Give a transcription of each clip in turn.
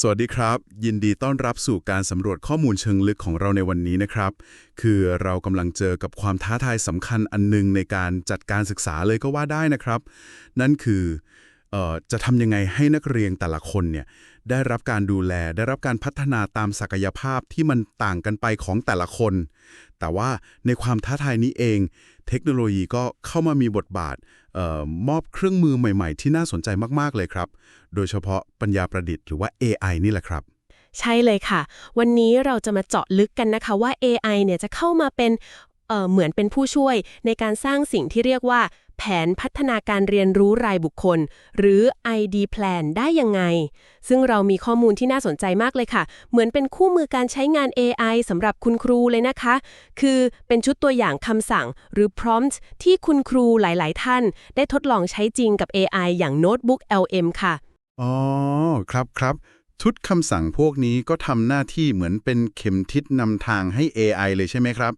สวัสดีครับ ยินดีต้อนรับสู่การสำรวจข้อมูลเชิงลึกของเราในวันนี้นะครับ คือเรากำลังเจอกับความท้าทายสำคัญอันหนึงในการจัดการศึกษาเลยก็ว่าได้นะครับ นั่นคือออจะทำยังไงให้นักเรียนแต่ละคนเนี่ยได้รับการดูแลได้รับการพัฒนาตามศักยภาพที่มันต่างกันไปของแต่ละคน แต่ว่าในความท้าทายนี้เอง เทคโนโลยีก็เข้ามามีบทบาทออมอบเครื่องมือใหม่ๆ ที่น่าสนใจมากๆเลยครับ โดยเฉพาะปัญญาประดิษฐ์หรือว่า AI นี่แหละครับ ใช่เลยค่ะ วันนี้เราจะมาเจาะลึกกันนะคะว่า AI เนี่ยจะเข้ามาเป็นเเหมือนเป็นผู้ช่วยในการสร้างสิ่งที่เรียกว่า แผนพัฒนาการเรียนรู้รายบุคคล หรือ ID Plan ได้ยังไง ซึ่งเรามีข้อมูลที่น่าสนใจมากเลยค่ะ เหมือนเป็นคู่มือการใช้งาน AI สำหรับคุณครูเลยนะคะ คือเป็นชุดตัวอย่างคำสั่ง หรือ prompt ที่คุณครูหลาย ๆ ท่าน ได้ทดลองใช้จริงกับ AI อย่าง Notebook LM ค่ะ อ๋อ ครับครับ ชุดคำสั่งพวกนี้ก็ทำหน้าที่เหมือนเป็นเข็มทิศนำทางให้ AI เลยใช่ไหมครับ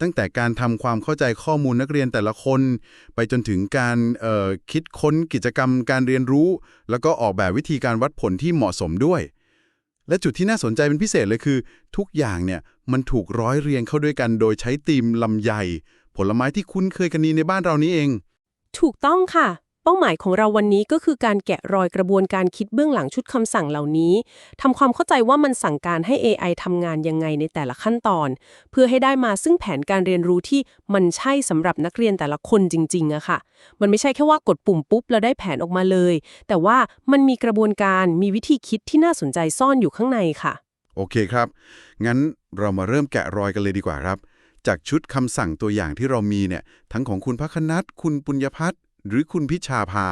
ตั้งแต่การทำความเข้าใจข้อมูลนักเรียนแต่ละคน ไปจนถึงการออคิดค้นกิจกรรมการเรียนรู้ แล้วก็ออกแบบวิธีการวัดผลที่เหมาะสมด้วย และจุดที่น่าสนใจเป็นพิเศษเลยคือ ทุกอย่างเนี่ยมันถูกร้อยเรียงเข้าด้วยกัน โดยใช้ธีมลำไย ผลไม้ที่คุ้นเคยกันดีในบ้านเรานี้เอง ถูกต้องค่ะ เป้าหมายของเราวันนี้ก็คือการแกะรอยกระบวนการคิดเบื้องหลังชุดคำสั่งเหล่านี้ทำความเข้าใจว่ามันสั่งการให้ AI ทำงานยังไงในแต่ละขั้นตอน เพื่อให้ได้มาซึ่งแผนการเรียนรู้ที่มันใช่สำหรับนักเรียนแต่ละคนจริงๆอะค่ะ มันไม่ใช่แค่ว่ากดปุ่มปุ๊บแล้วได้แผนออกมาเลย แต่ว่ามันมีกระบวนการมีวิธีคิดที่น่าสนใจซ่อนอยู่ข้างในค่ะ โอเคครับ งั้นเรามาเริ่มแกะรอยกันเลยดีกว่าครับ จากชุดคำสั่งตัวอย่างที่เรามีเนี่ยทั้งของคุณพักนัทคุณปุญญพัฒน์ หรือคุณพิชาภา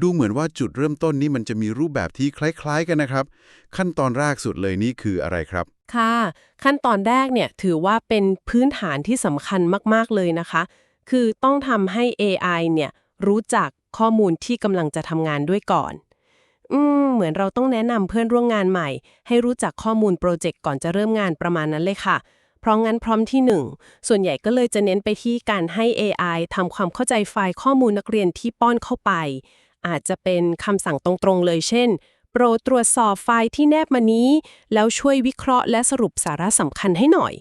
ดูเหมือนว่าจุดเริ่มต้นนี้มันจะมีรูปแบบที่คล้ายๆกันนะครับ ขั้นตอนแรกสุดเลยนี่คืออะไรครับ ค่ะ ขั้นตอนแรกเนี่ยถือว่าเป็นพื้นฐานที่สำคัญมากๆเลยนะคะ คือต้องทำให้ AI เนี่ยรู้จักข้อมูลที่กำลังจะทำงานด้วยก่อนอืมเหมือนเราต้องแนะนำเพื่อนร่วมงานใหม่ ให้รู้จักข้อมูลโปรเจกต์ก่อนจะเริ่มงานประมาณนั้นเลยค่ะ เพราะงั้นพร้อมที่ 1 ส่วนใหญ่ก็เลยจะเน้นไปที่การให้ AI ทำความเข้าใจไฟล์ข้อมูลนักเรียนที่ป้อนเข้าไป อาจจะเป็นคำสั่งตรงๆเลยเช่น โปรดตรวจสอบไฟล์ที่แนบมานี้ แล้วช่วยวิเคราะห์และสรุปสาระสำคัญให้หน่อย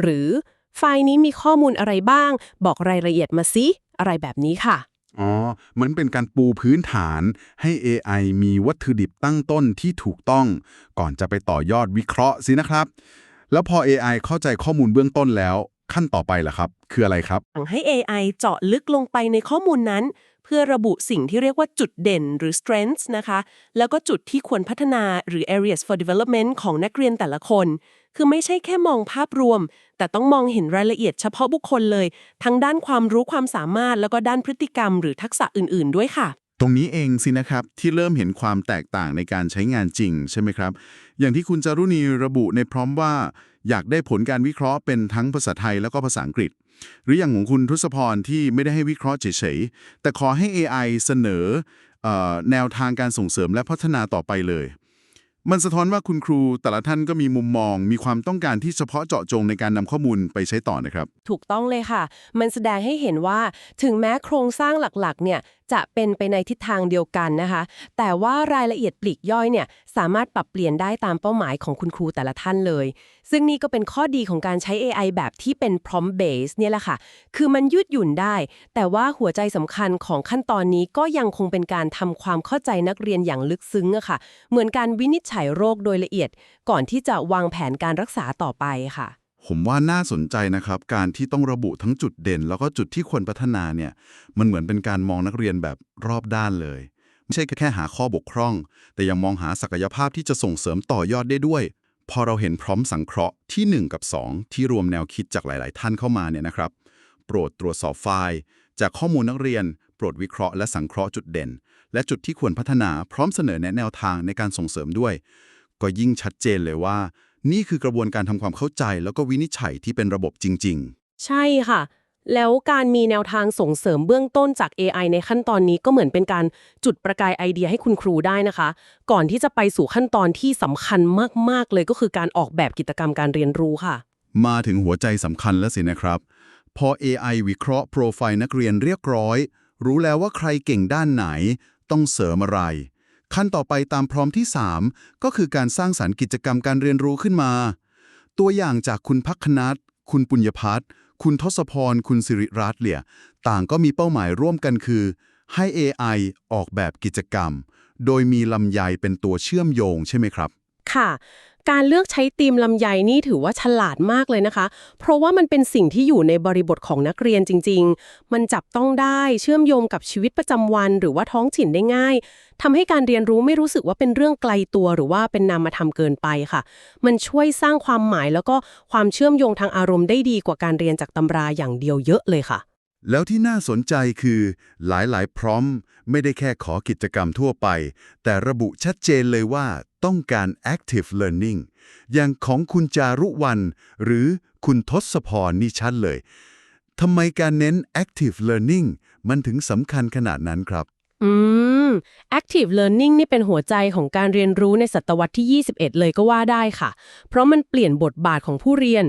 หรือไฟล์นี้มีข้อมูลอะไรบ้าง บอกรายละเอียดมาสิอะไรแบบนี้ค่ะอ๋อ เหมือนเป็นการปูพื้นฐานให้ AI มีวัตถุดิบตั้งต้นที่ถูกต้อง ก่อนจะไปต่อยอดวิเคราะห์สินะครับ แล้วพอ AI เข้าใจข้อมูลเบื้องต้นแล้ว ขั้นต่อไปล่ะครับ คืออะไรครับสั่งให้ AI เจาะลึกลงไปในข้อมูลนั้น เพื่อระบุสิ่งที่เรียกว่าจุดเด่นหรือ strengths นะคะ แล้วก็จุดที่ควรพัฒนาหรือ areas for development ของนักเรียนแต่ละคน คือไม่ใช่แค่มองภาพรวม แต่ต้องมองเห็นรายละเอียดเฉพาะบุคคลเลย ทั้งด้านความรู้ความสามารถแล้วก็ด้านพฤติกรรม หรือทักษะอื่น ๆ ด้วยค่ะ ตรงนี้เองสินะครับที่เริ่มเห็นความแตกต่างในการใช้งานจริง ใช่ไหมครับ อย่างที่คุณจารุณีระบุในพร้อมว่า อยากได้ผลการวิเคราะห์เป็นทั้งภาษาไทยแล้วก็ภาษาอังกฤษ หรืออย่างของคุณทศพรที่ไม่ได้ให้วิเคราะห์เฉยๆ แต่ขอให้ AI เสนอออแนวทางการส่งเสริมและพัฒนาต่อไปเลย มันสะท้อนว่าคุณครูแต่ละท่านก็มีมุมมอง มีความต้องการที่เฉพาะเจาะจงในการนำข้อมูลไปใช้ต่อนะครับ ถูกต้องเลยค่ะ มันแสดงให้เห็นว่าถึงแม้โครงสร้างหลักๆ เนี่ยจะเป็นไปในทิศทางเดียวกันนะคะ แต่ว่ารายละเอียดปลีกย่อยเนี่ยสามารถปรับเปลี่ยนได้ตามเป้าหมายของคุณครูแต่ละท่านเลย ซึ่งนี่ก็เป็นข้อดีของการใช้ AI แบบที่เป็น prompt base เนี่ยแหละค่ะ คือมันยืดหยุ่นได้ แต่ว่าหัวใจสำคัญของขั้นตอนนี้ก็ยังคงเป็นการทำความเข้าใจนักเรียนอย่างลึกซึ้งอะค่ะ เหมือนการวินิจฉัยโรคโดยละเอียด ก่อนที่จะวางแผนการรักษาต่อไปค่ะ ผมว่าน่าสนใจนะครับ การที่ต้องระบุทั้งจุดเด่น แล้วก็จุดที่ควรพัฒนาเนี่ย มันเหมือนเป็นการมองนักเรียนแบบรอบด้านเลย ไม่ใช่แค่หาข้อบกพร่อง แต่ยังมองหาศักยภาพที่จะส่งเสริมต่อยอดได้ด้วย พอเราเห็นพร้อมสังเคราะห์ที่ 1 กับ 2 ที่รวมแนวคิดจากหลาย ๆ ท่านเข้ามาเนี่ยนะครับ โปรดตรวจสอบไฟล์ จากข้อมูลนักเรียน โปรดวิเคราะห์และสังเคราะห์จุดเด่น และจุดที่ควรพัฒนาพร้อมเสนอแนะแนวทางในการส่งเสริมด้วย ก็ยิ่งชัดเจนเลยว่า นี่คือกระบวนการทำความเข้าใจแล้วก็วินิจฉัยที่เป็นระบบจริง ใช่ค่ะ แล้วการมีแนวทางส่งเสริมเบื้องต้นจาก AI ในขั้นตอนนี้ก็เหมือนเป็นการจุดประกายไอเดียให้คุณครูได้นะคะ ก่อนที่จะไปสู่ขั้นตอนที่สำคัญมาก ๆ เลยก็คือการออกแบบกิจกรรมการเรียนรู้ค่ะ ๆ มาถึงหัวใจสำคัญแล้วสินะครับ พอ AI วิเคราะห์โปรไฟล์นักเรียนเรียบร้อย รู้แล้วว่าใครเก่งด้านไหน ต้องเสริมอะไร ขั้นต่อไปตามพร้อมที่ 3 ก็คือการสร้างสรรค์กิจกรรมการเรียนรู้ขึ้นมา ตัวอย่างจากคุณพักคนัตคุณปุญญพัฒน์คุณทศพร คุณสิริรัตน์เลี่ยต่างก็มีเป้าหมายร่วมกันคือ ให้ AI ออกแบบกิจกรรม โดยมีลำไยเป็นตัวเชื่อมโยงใช่ไหมครับ ค่ะ การเลือกใช้ธีมลำไยนี่ถือว่าฉลาดมากเลยนะคะ เพราะว่ามันเป็นสิ่งที่อยู่ในบริบทของนักเรียนจริง ๆ มันจับต้องได้เชื่อมโยงกับชีวิตประจำวัน หรือว่าท้องถิ่นได้ง่ายทำให้การเรียนรู้ไม่รู้สึกว่าเป็นเรื่องไกลตัว หรือว่าเป็นนามธรรมเกินไปค่ะ มันช่วยสร้างความหมายแล้วก็ความเชื่อมโยงทางอารมณ์ได้ดีกว่าการเรียนจากตำราอย่างเดียวเยอะเลยค่ะ แล้วที่น่าสนใจคือ หลายๆ พร้อมไม่ได้แค่ขอกิจกรรมทั่วไป แต่ระบุชัดเจนเลยว่าต้องการ active learning อย่างของคุณจารุวรรณหรือคุณทศพรนี่ชัดเลยทำไมการเน้น active learning มันถึงสำคัญขนาดนั้นครับ อืม active learning นี่เป็นหัวใจของการเรียนรู้ในศตวรรษที่ 21 เลยก็ว่าได้ค่ะ เพราะมันเปลี่ยนบทบาทของผู้เรียน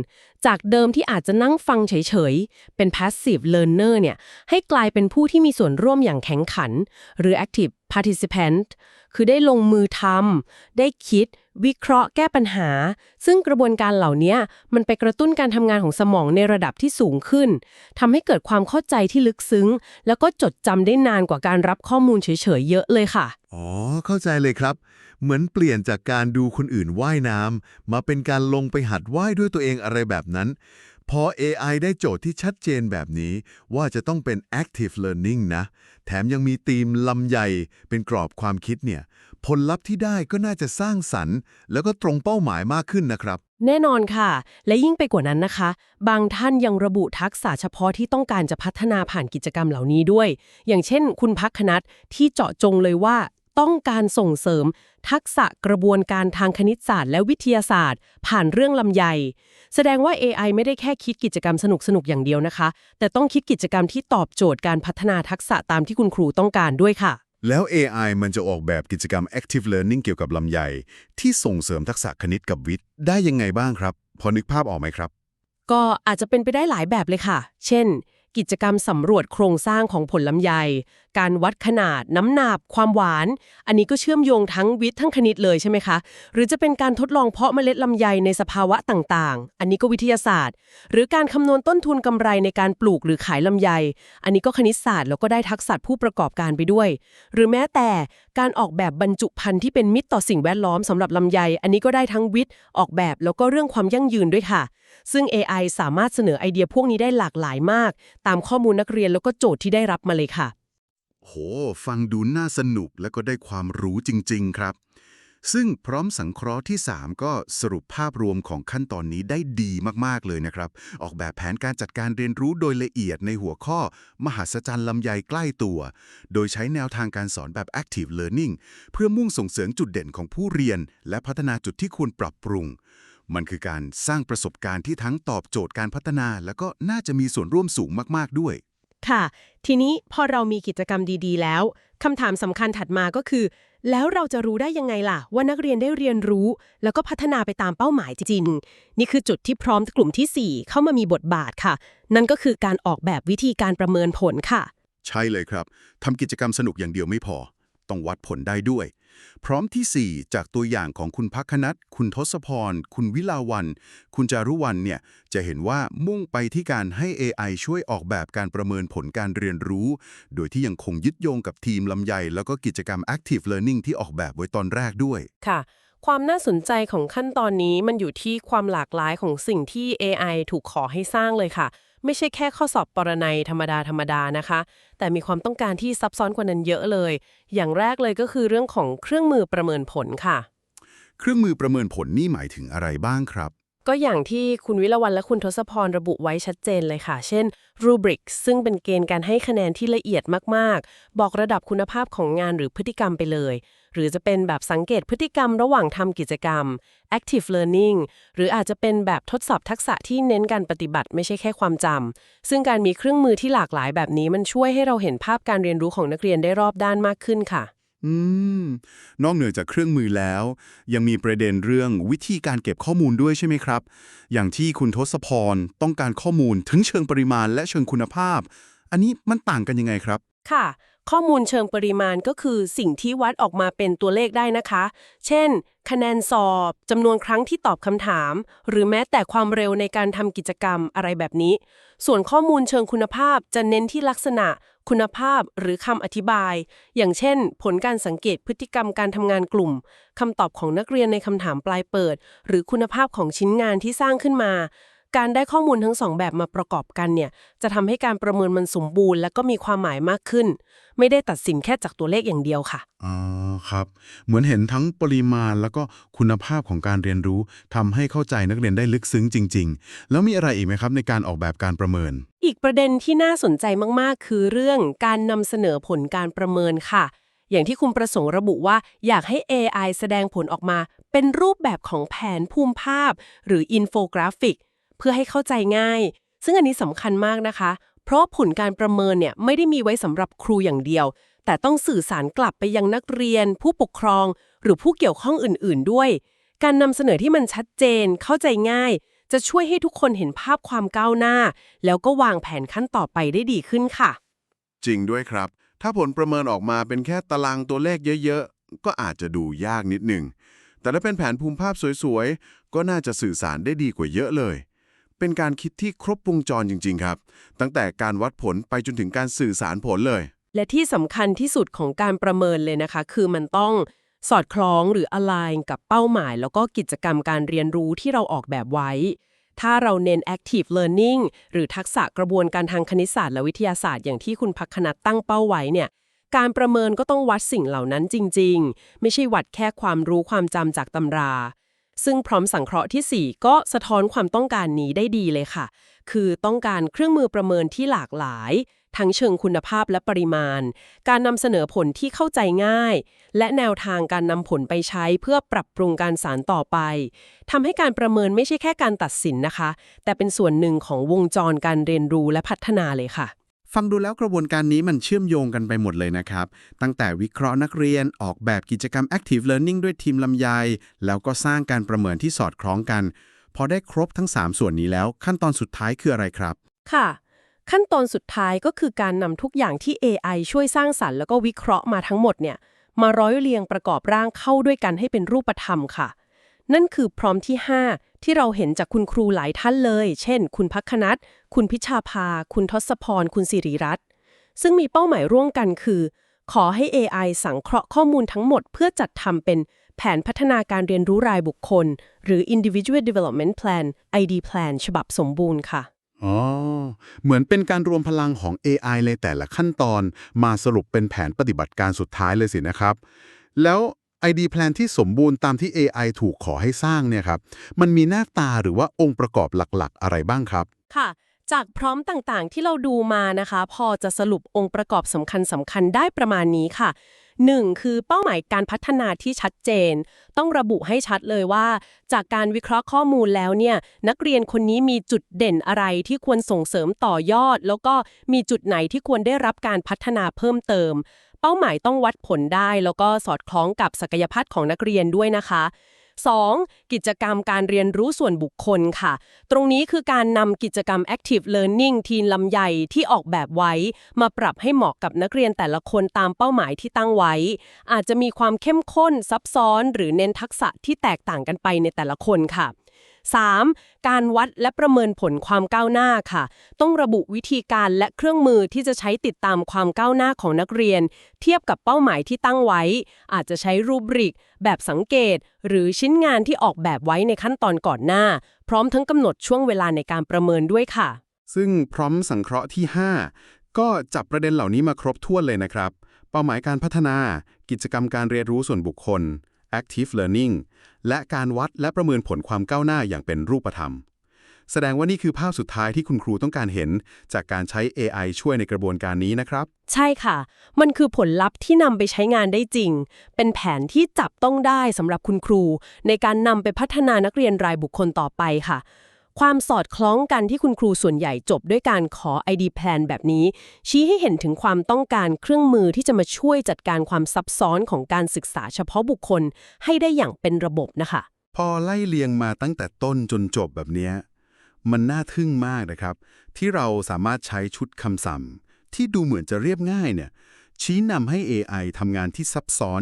จากเดิมที่อาจจะนั่งฟังเฉย ๆ เป็น passive learner เนี่ย ให้กลายเป็นผู้ที่มีส่วนร่วมอย่างแข็งขัน หรือ active participant คือได้ลงมือทำได้คิด วิเคราะห์แก้ปัญหา ซึ่งกระบวนการเหล่านี้มันไปกระตุ้นการทำงานของสมองในระดับที่สูงขึ้นทำให้เกิดความเข้าใจที่ลึกซึ้ง แล้วก็จดจำได้นานกว่าการรับข้อมูลเฉยๆเยอะเลยค่ะอ๋อเข้าใจเลยครับ เหมือนเปลี่ยนจากการดูคนอื่นว่ายน้ำมาเป็นการลงไปหัดว่ายด้วยตัวเองอะไรแบบนั้น พอ AI ได้โจทย์ที่ชัดเจนแบบนี้ว่าจะต้องเป็น active learning นะ แถมยังมีธีมลำใหญ่เป็นกรอบความคิดเนี่ย ผลลัพธ์ที่ได้ก็น่าจะสร้างสรรค์ แล้วก็ตรงเป้าหมายมากขึ้นนะครับ แน่นอนค่ะ และยิ่งไปกว่านั้นนะคะ บางท่านยังระบุทักษะเฉพาะที่ต้องการจะพัฒนาผ่านกิจกรรมเหล่านี้ด้วย อย่างเช่น คุณพักคนัทที่เจาะจงเลยว่า ต้องการส่งเสริม ทักษะกระบวนการทางคณิตศาสตร์ และวิทยาศาสตร์ ผ่านเรื่องลำไย แสดงว่า AI ไม่ได้แค่คิดกิจกรรมสนุกๆอย่างเดียวนะคะ แต่ต้องคิดกิจกรรมที่ตอบโจทย์การพัฒนาทักษะตามที่คุณครูต้องการด้วยค่ะ แล้ว AI มันจะออกแบบกิจกรรม active learning เกี่ยวกับลำไย ที่ส่งเสริมทักษะคณิตกับวิทย์ได้ยังไงบ้างครับ พอนึกภาพออกไหมครับ ก็อาจจะเป็นไปได้หลายแบบเลยค่ะ เช่นกิจกรรมสำรวจโครงสร้างของผลลำไย การวัดขนาด น้ำหนักความหวาน อันนี้ก็เชื่อมโยงทั้งวิทย์ทั้งคณิตเลยใช่ไหมคะ หรือจะเป็นการทดลองเพาะเมล็ดลำไยในสภาวะต่างๆ อันนี้ก็วิทยาศาสตร์ หรือการคำนวณต้นทุนกำไรในการปลูกหรือขายลำไย อันนี้ก็คณิตศาสตร์แล้วก็ได้ทักษะผู้ประกอบการไปด้วย หรือแม้แต่การออกแบบบรรจุภัณฑ์ที่เป็นมิตรต่อสิ่งแวดล้อมสำหรับลำไย อันนี้ก็ได้ทั้งวิทย์ออกแบบแล้วก็เรื่องความยั่งยืนด้วยค่ะ ซึ่ง AI สามารถเสนอไอเดียพวกนี้ได้หลากหลายมาก ตามข้อมูลนักเรียนแล้วก็โจทย์ที่ได้รับมาเลยค่ะ โห ฟังดูน่าสนุกและก็ได้ความรู้จริง ๆ ครับ ซึ่งพร้อมสังเคราะห์ที่ 3 ก็สรุปภาพรวมของขั้นตอนนี้ได้ดีมาก ๆ เลยนะครับ ออกแบบแผนการจัดการเรียนรู้โดยละเอียดในหัวข้อ มหัศจรรย์ลำไยใกล้ตัว โดยใช้แนวทางการสอนแบบ active learning เพื่อมุ่งส่งเสริมจุดเด่นของผู้เรียน และพัฒนาจุดที่ควรปรับปรุงมันคือการสร้างประสบการณ์ที่ทั้งตอบโจทย์การพัฒนา และก็น่าจะมีส่วนร่วมสูงมาก ๆ ด้วย ค่ะ ทีนี้พอเรามีกิจกรรมดีๆ แล้วคำถามสำคัญถัดมาก็คือ แล้วเราจะรู้ได้ยังไงล่ะ ว่านักเรียนได้เรียนรู้ แล้วก็พัฒนาไปตามเป้าหมายจริงๆนี่คือจุดที่พร้อมกลุ่มทีสี่4 เข้ามามีบทบาทค่ะ นั่นก็คือการออกแบบวิธีการประเมินผลค่ะ ใช่เลยครับทำกิจกรรมสนุกอย่างเดียวไม่พอ ต้องวัดผลได้ด้วย พร้อมทีสี่ 4 จากตัวอย่างของคุณพักคนัทคุณทศพร คุณวิลาวัน คุณจารุวรรณเนี่ย จะเห็นว่ามุ่งไปที่การให้ AI ช่วยออกแบบการประเมินผลการเรียนรู้ โดยที่ยังคงยึดโยงกับทีมลำไย แล้วก็กิจกรรม Active Learning ที่ออกแบบไว้ตอนแรกด้วย ค่ะ ความน่าสนใจของขั้นตอนนี้มันอยู่ที่ความหลากหลายของสิ่งที่ AI ถูกขอให้สร้างเลยค่ะ ไม่ใช่แค่ข้อสอบปรนัยธรรมดาธรรมดานะคะ แต่มีความต้องการที่ซับซ้อนกว่านั้นเยอะเลย อย่างแรกเลยก็คือเรื่องของเครื่องมือประเมินผลค่ะ เครื่องมือประเมินผลนี่หมายถึงอะไรบ้างครับ ก็อย่างที่คุณวิรวันและคุณทศพรระบุไว้ชัดเจนเลยค่ะ เช่น rubric ซึ่งเป็นเกณฑ์การให้คะแนนที่ละเอียดมากๆ บอกระดับคุณภาพของงานหรือพฤติกรรมไปเลย หรือจะเป็นแบบสังเกตพฤติกรรมระหว่างทำกิจกรรม active learning หรืออาจจะเป็นแบบทดสอบทักษะที่เน้นการปฏิบัติไม่ใช่แค่ความจำซึ่งการมีเครื่องมือที่หลากหลายแบบนี้มันช่วยให้เราเห็นภาพการเรียนรู้ของนักเรียนได้รอบด้านมากขึ้นค่ะ อืม นอกเหนือจากเครื่องมือแล้ว ยังมีประเด็นเรื่องวิธีการเก็บข้อมูลด้วยใช่ไหมครับ อย่างที่คุณทศพรต้องการข้อมูลถึงเชิงปริมาณและเชิงคุณภาพ อันนี้มันต่างกันยังไงครับ ค่ะ ข้อมูลเชิงปริมาณก็คือสิ่งที่วัดออกมาเป็นตัวเลขได้นะคะ เช่น คะแนนสอบจำนวนครั้งที่ตอบคำถาม หรือแม้แต่ความเร็วในการทำกิจกรรมอะไรแบบนี้ ส่วนข้อมูลเชิงคุณภาพจะเน้นที่ลักษณะ คุณภาพหรือคำอธิบาย อย่างเช่น ผลการสังเกตพฤติกรรมการทำงานกลุ่มคำตอบของนักเรียนในคำถามปลายเปิด หรือคุณภาพของชิ้นงานที่สร้างขึ้นมา การได้ข้อมูลทั้งสองแบบมาประกอบกันเนี่ยจะทำให้การประเมินมันสมบูรณ์ และก็มีความหมายมากขึ้น ไม่ได้ตัดสินแค่จากตัวเลขอย่างเดียวค่ะอ๋อครับ เหมือนเห็นทั้งปริมาณแล้วก็คุณภาพของการเรียนรู้ทำให้เข้าใจนักเรียนได้ลึกซึ้งจริง ๆ แล้วมีอะไรอีกไหมครับในการออกแบบการประเมิน อีกประเด็นที่น่าสนใจมากๆ คือเรื่องการนำเสนอผลการประเมินค่ะ อย่างที่คุณประสงค์ระบุว่าอยากให้ AI แสดงผลออกมา เป็นรูปแบบของแผนภูมิภาพ หรืออินโฟกราฟิก เพื่อให้เข้าใจง่าย ซึ่งอันนี้สำคัญมากนะคะ เพราะผลการประเมินเนี่ยไม่ได้มีไว้สำหรับครูอย่างเดียว แต่ต้องสื่อสารกลับไปยังนักเรียน ผู้ปกครอง หรือผู้เกี่ยวข้องอื่น ๆ ด้วย การนำเสนอที่มันชัดเจน เข้าใจง่าย จะช่วยให้ทุกคนเห็นภาพความก้าวหน้า แล้วก็วางแผนขั้นต่อไปได้ดีขึ้นค่ะ จริงด้วยครับ ถ้าผลประเมินออกมาเป็นแค่ตารางตัวเลขเยอะๆ ก็อาจจะดูยากนิดหนึ่งแต่ถ้าเป็นแผนภูมิภาพสวยๆ ก็น่าจะสื่อสารได้ดีกว่าเยอะเลย เป็นการคิดที่ครบวงจรจริง ๆ ครับ ตั้งแต่การวัดผลไปจนถึงการสื่อสารผลเลย และที่สำคัญที่สุดของการประเมินเลยนะคะ คือมันต้องสอดคล้องหรือ align กับเป้าหมาย แล้วก็กิจกรรมการเรียนรู้ที่เราออกแบบไว้ ถ้าเราเน้น active learning หรือทักษะกระบวนการทางคณิตศาสตร์และวิทยาศาสตร์อย่างที่คุณพักคณัตตั้งเป้าไว้เนี่ยการประเมินก็ต้องวัดสิ่งเหล่านั้นจริง ๆ ไม่ใช่วัดแค่ความรู้ความจำจากตำรา ซึ่งพร้อมสังเคราะห์ทีสี่ 4 ก็สะท้อนความต้องการนี้ได้ดีเลยค่ะ คือต้องการเครื่องมือประเมินที่หลากหลาย ทั้งเชิงคุณภาพและปริมาณ การนำเสนอผลที่เข้าใจง่าย และแนวทางการนำผลไปใช้เพื่อปรับปรุงการสารต่อไปทำให้การประเมินไม่ใช่แค่การตัดสินนะคะ แต่เป็นส่วนหนึ่งของวงจรการเรียนรู้และพัฒนาเลยค่ะ ฟังดูแล้วกระบวนการนี้มันเชื่อมโยงกันไปหมดเลยนะครับ ตั้งแต่วิเคราะห์นักเรียนออกแบบกิจกรรม Active Learning ด้วยทีมลำไย แล้วก็สร้างการประเมินที่สอดคล้องกัน พอได้ครบทั้ง 3 ส่วนนี้แล้ว ขั้นตอนสุดท้ายคืออะไรครับ ค่ะ ขั้นตอนสุดท้ายก็คือการนำทุกอย่างที่ AI ช่วยสร้างสรรค์แล้วก็วิเคราะห์มาทั้งหมดเนี่ยมาร้อยเรียงประกอบร่างเข้าด้วยกันให้เป็นรูปธรรมค่ะ นั่นคือพร้อมที่ 5 ที่เราเห็นจากคุณครูหลายท่านเลย เช่น คุณพักคณัตคุณพิชาภา คุณทศพร คุณสิริรัตน์ซึ่งมีเป้าหมายร่วมกันคือ ขอให้ AI สังเคราะห์ข้อมูลทั้งหมดเพื่อจัดทำเป็นแผนพัฒนาการเรียนรู้รายบุคคล หรือ Individual Development Plan ID Plan ฉบับสมบูรณ์ค่ะ อ๋อ เหมือนเป็นการรวมพลังของ AI ในแต่ละขั้นตอน มาสรุปเป็นแผนปฏิบัติการสุดท้ายเลยสินะครับ แล้ว ID Plan ที่สมบูรณ์ตามที่ AI ถูกขอให้สร้างเนี่ยครับ มันมีหน้าตาหรือว่าองค์ประกอบหลักๆ อะไรบ้างครับ ค่ะ จากพร้อมต่างๆ ที่เราดูมานะคะ พอจะสรุปองค์ประกอบสำคัญสำคัญได้ประมาณนี้ค่ะ 1. คือเป้าหมายการพัฒนาที่ชัดเจน ต้องระบุให้ชัดเลยว่า จากการวิเคราะห์ข้อมูลแล้วเนี่ยนักเรียนคนนี้มีจุดเด่นอะไรที่ควรส่งเสริมต่อยอด แล้วก็มีจุดไหนที่ควรได้รับการพัฒนาเพิ่มเติม เป้าหมายต้องวัดผลได้ แล้วก็สอดคล้องกับศักยภาพของนักเรียนด้วยนะคะ 2. กิจกรรมการเรียนรู้ส่วนบุคคลค่ะ ตรงนี้คือการนำกิจกรรม Active Learning ทีนลำใหญ่ที่ออกแบบไว้ มาปรับให้เหมาะกับนักเรียนแต่ละคนตามเป้าหมายที่ตั้งไว้ อาจจะมีความเข้มข้นซับซ้อน หรือเน้นทักษะที่แตกต่างกันไปในแต่ละคนค่ะ 3. การวัดและประเมินผลความก้าวหน้าค่ะ ต้องระบุวิธีการและเครื่องมือที่จะใช้ติดตามความก้าวหน้าของนักเรียน เทียบกับเป้าหมายที่ตั้งไว้ อาจจะใช้รูบริก แบบสังเกต หรือชิ้นงานที่ออกแบบไว้ในขั้นตอนก่อนหน้า พร้อมทั้งกำหนดช่วงเวลาในการประเมินด้วยค่ะ ซึ่งพร้อมสังเคราะห์ที่ 5 ก็จับประเด็นเหล่านี้มาครบถ้วนเลยนะครับ เป้าหมายการพัฒนา กิจกรรมการเรียนรู้ส่วนบุคคล active learning และการวัดและประเมินผลความก้าวหน้าอย่างเป็นรูปธรรม แสดงว่านี่คือภาพสุดท้ายที่คุณครูต้องการเห็น จากการใช้ AI ช่วยในกระบวนการนี้นะครับ ใช่ค่ะ มันคือผลลัพธ์ที่นำไปใช้งานได้จริง เป็นแผนที่จับต้องได้สำหรับคุณครู ในการนำไปพัฒนานักเรียนรายบุคคลต่อไปค่ะ ความสอดคล้องกันที่คุณครูส่วนใหญ่จบด้วยการขอ ID Plan แบบนี้ ชี้ให้เห็นถึงความต้องการเครื่องมือที่จะมาช่วยจัดการความซับซ้อนของการศึกษาเฉพาะบุคคล ให้ได้อย่างเป็นระบบนะคะ พอไล่เลียงมาตั้งแต่ต้นจนจบแบบนี้ มันน่าทึ่งมากนะครับ ที่เราสามารถใช้ชุดคำสั่งที่ดูเหมือนจะเรียบง่ายเนี่ยชี้นำให้ AI ทำงานที่ซับซ้อน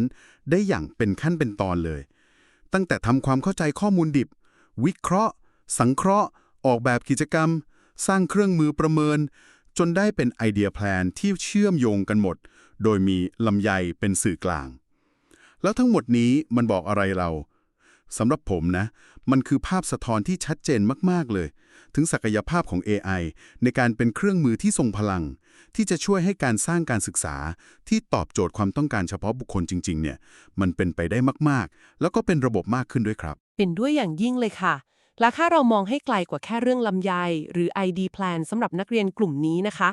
ได้อย่างเป็นขั้นเป็นตอนเลย ตั้งแต่ทำความเข้าใจข้อมูลดิบ วิเคราะห์ สังเคราะห์ ออกแบบกิจกรรม สร้างเครื่องมือประเมิน จนได้เป็นไอเดียแพลนที่เชื่อมโยงกันหมด โดยมีลำไยเป็นสื่อกลาง แล้วทั้งหมดนี้มันบอกอะไรเราสำหรับผมนะ มันคือภาพสะท้อนที่ชัดเจนมาก ๆ เลย ถึงศักยภาพของ AI ในการเป็นเครื่องมือที่ทรงพลัง ที่จะช่วยให้การสร้างการศึกษา ที่ตอบโจทย์ความต้องการเฉพาะบุคคลจริง ๆ เนี่ย มันเป็นไปได้มาก ๆ แล้วก็เป็นระบบมากขึ้นด้วยครับ เป็นด้วยอย่างยิ่งเลยค่ะ และถ้าเรามองให้ไกลกว่าแค่เรื่องลำไยหรือ ID Plan สำหรับนักเรียนกลุ่มนี้นะคะ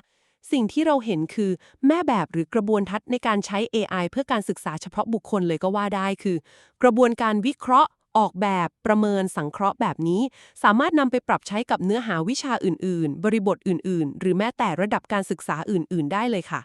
สิ่งที่เราเห็นคือแม่แบบหรือกระบวนทัศน์ในการใช้ AI เพื่อการศึกษาเฉพาะบุคคลเลยก็ว่าได้คือ กระบวนการวิเคราะห์ออกแบบประเมินสังเคราะห์แบบนี้ สามารถนำไปปรับใช้กับเนื้อหาวิชาอื่น ๆ บริบทอื่น ๆ หรือแม้แต่ระดับการศึกษาอื่น ๆ ได้เลยค่ะ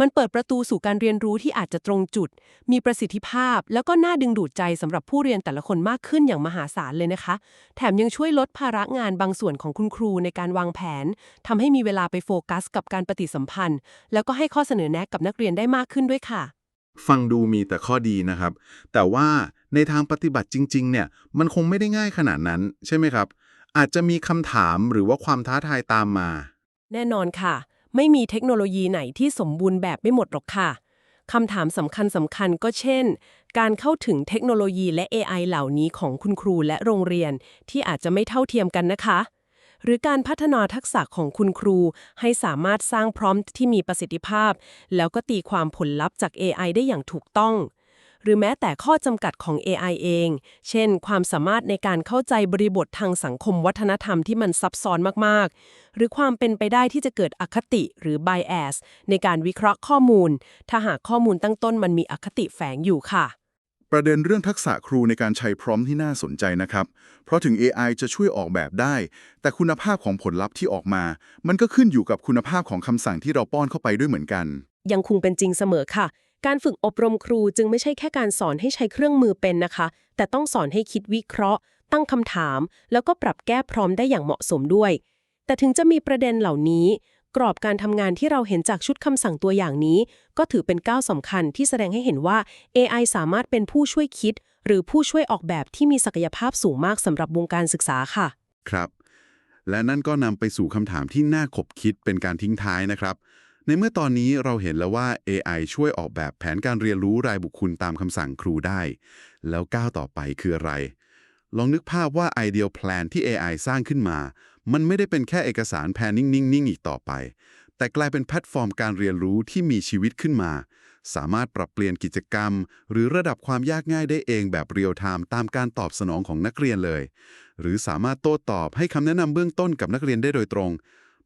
มันเปิดประตูสู่การเรียนรู้ที่อาจจะตรงจุด มีประสิทธิภาพ แล้วก็น่าดึงดูดใจสำหรับผู้เรียนแต่ละคนมากขึ้นอย่างมหาศาลเลยนะคะ แถมยังช่วยลดภาระงานบางส่วนของคุณครูในการวางแผนทำให้มีเวลาไปโฟกัส กับการปฏิสัมพันธ์ แล้วก็ให้ข้อเสนอแนะกับนักเรียนได้มากขึ้นด้วยค่ะ ฟังดูมีแต่ข้อดีนะครับ แต่ว่าในทางปฏิบัติจริง ๆ เนี่ย มันคงไม่ได้ง่ายขนาดนั้น ใช่ไหมครับ อาจจะมีคำถามหรือว่าความท้าทายตามมา แน่นอนค่ะ ไม่มีเทคโนโลยีไหนที่สมบูรณ์แบบไม่หมดหรอกค่ะคำถามสำคัญสำคัญก็เช่น การเข้าถึงเทคโนโลยีและ AI เหล่านี้ของคุณครูและโรงเรียน ที่อาจจะไม่เท่าเทียมกันนะคะ หรือการพัฒนาทักษะของคุณครู ให้สามารถสร้างพร้อมที่มีประสิทธิภาพ แล้วก็ตีความผลลัพธ์จาก AI ได้อย่างถูกต้อง หรือแม้แต่ข้อจำกัดของ AI เอง เช่น ความสามารถในการเข้าใจบริบททางสังคมวัฒนธรรมที่มันซับซ้อนมาก ๆ หรือความเป็นไปได้ที่จะเกิดอคติหรือ bias ในการวิเคราะห์ข้อมูล ถ้าหากข้อมูลตั้งต้นมันมีอคติแฝงอยู่ค่ะประเด็นเรื่องทักษะครูในการใช้พร้อมที่น่าสนใจนะครับ เพราะถึง AI จะช่วยออกแบบได้ แต่คุณภาพของผลลัพธ์ที่ออกมา มันก็ขึ้นอยู่กับคุณภาพของคำสั่งที่เราป้อนเข้าไปด้วยเหมือนกัน ยังคงเป็นจริงเสมอค่ะ การฝึกอบรมครูจึงไม่ใช่แค่การสอนให้ใช้เครื่องมือเป็นนะคะ แต่ต้องสอนให้คิดวิเคราะห์ ตั้งคำถาม แล้วก็ปรับแก้พร้อมได้อย่างเหมาะสมด้วย แต่ถึงจะมีประเด็นเหล่านี้ กรอบการทำงานที่เราเห็นจากชุดคำสั่งตัวอย่างนี้ ก็ถือเป็นก้าวสำคัญที่แสดงให้เห็นว่า AI สามารถเป็นผู้ช่วยคิด หรือผู้ช่วยออกแบบที่มีศักยภาพสูงมากสำหรับวงการศึกษาค่ะ ครับ และนั่นก็นำไปสู่คำถามที่น่าขบคิดเป็นการทิ้งท้ายนะครับ ในเมื่อตอนนี้เราเห็นแล้วว่า AI ช่วยออกแบบแผนการเรียนรู้รายบุคคลตามคำสั่งครูได้ แล้วก้าวต่อไปคืออะไร ลองนึกภาพว่า Ideal Plan ที่ AI สร้างขึ้นมา มันไม่ได้เป็นแค่เอกสารแพนนิ่งๆอีกต่อไป แต่กลายเป็นแพลตฟอร์มการเรียนรู้ที่มีชีวิตขึ้นมา สามารถปรับเปลี่ยนกิจกรรม หรือระดับความยากง่ายได้เองแบบเรียลไทม์ตามการตอบสนองของนักเรียนเลย หรือสามารถโต้ตอบให้คำแนะนำเบื้องต้นกับนักเรียนได้โดยตรง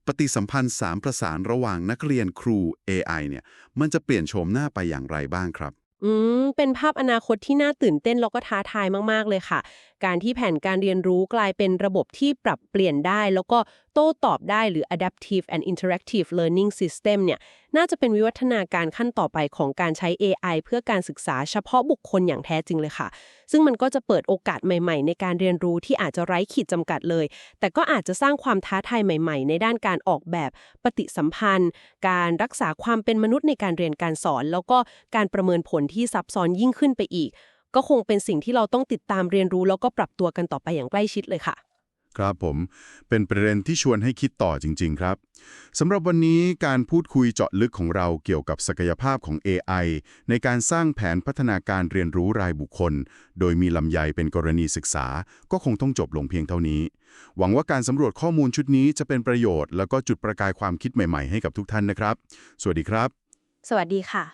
ปฏิสัมพันธ์3ประสานระหว่างนักเรียนครู AI เนี่ยมันจะเปลี่ยนโฉมหน้าไปอย่างไรบ้างครับ อืม เป็นภาพอนาคตที่น่าตื่นเต้นแล้วก็ท้าทายมาก ๆ เลยค่ะ การที่แผนการเรียนรู้กลายเป็นระบบที่ปรับเปลี่ยนได้ แล้วก็โต้ตอบได้หรือ adaptive and interactive learning system เนี่ยน่าจะเป็นวิวัฒนาการขั้นต่อไปของการใช้ AI เพื่อการศึกษาเฉพาะบุคคลอย่างแท้จริงเลยค่ะ ซึ่งมันก็จะเปิดโอกาสใหม่ๆ ในการเรียนรู้ที่อาจจะไร้ขีดจำกัดเลย แต่ก็อาจจะสร้างความท้าทายใหม่ๆ ในด้านการออกแบบปฏิสัมพันธ์ การรักษาความเป็นมนุษย์ในการเรียนการสอน แล้วก็การประเมินผลที่ซับซ้อนยิ่งขึ้นไปอีก ก็คงเป็นสิ่งที่เราต้องติดตามเรียนรู้แล้วก็ปรับตัวกันต่อไปอย่างใกล้ชิดเลยค่ะ ครับผม เป็นประเด็นที่ชวนให้คิดต่อจริง ๆ ครับสำหรับวันนี้การพูดคุยเจาะลึกของเราเกี่ยวกับศักยภาพของ AI ในการสร้างแผนพัฒนาการเรียนรู้รายบุคคล โดยมีลำไยเป็นกรณีศึกษา ก็คงต้องจบลงเพียงเท่านี้ หวังว่าการสำรวจข้อมูลชุดนี้จะเป็นประโยชน์ แล้วก็จุดประกายความคิดใหม่ๆให้กับทุกท่านนะครับ สวัสดีครับ สวัสดีค่ะ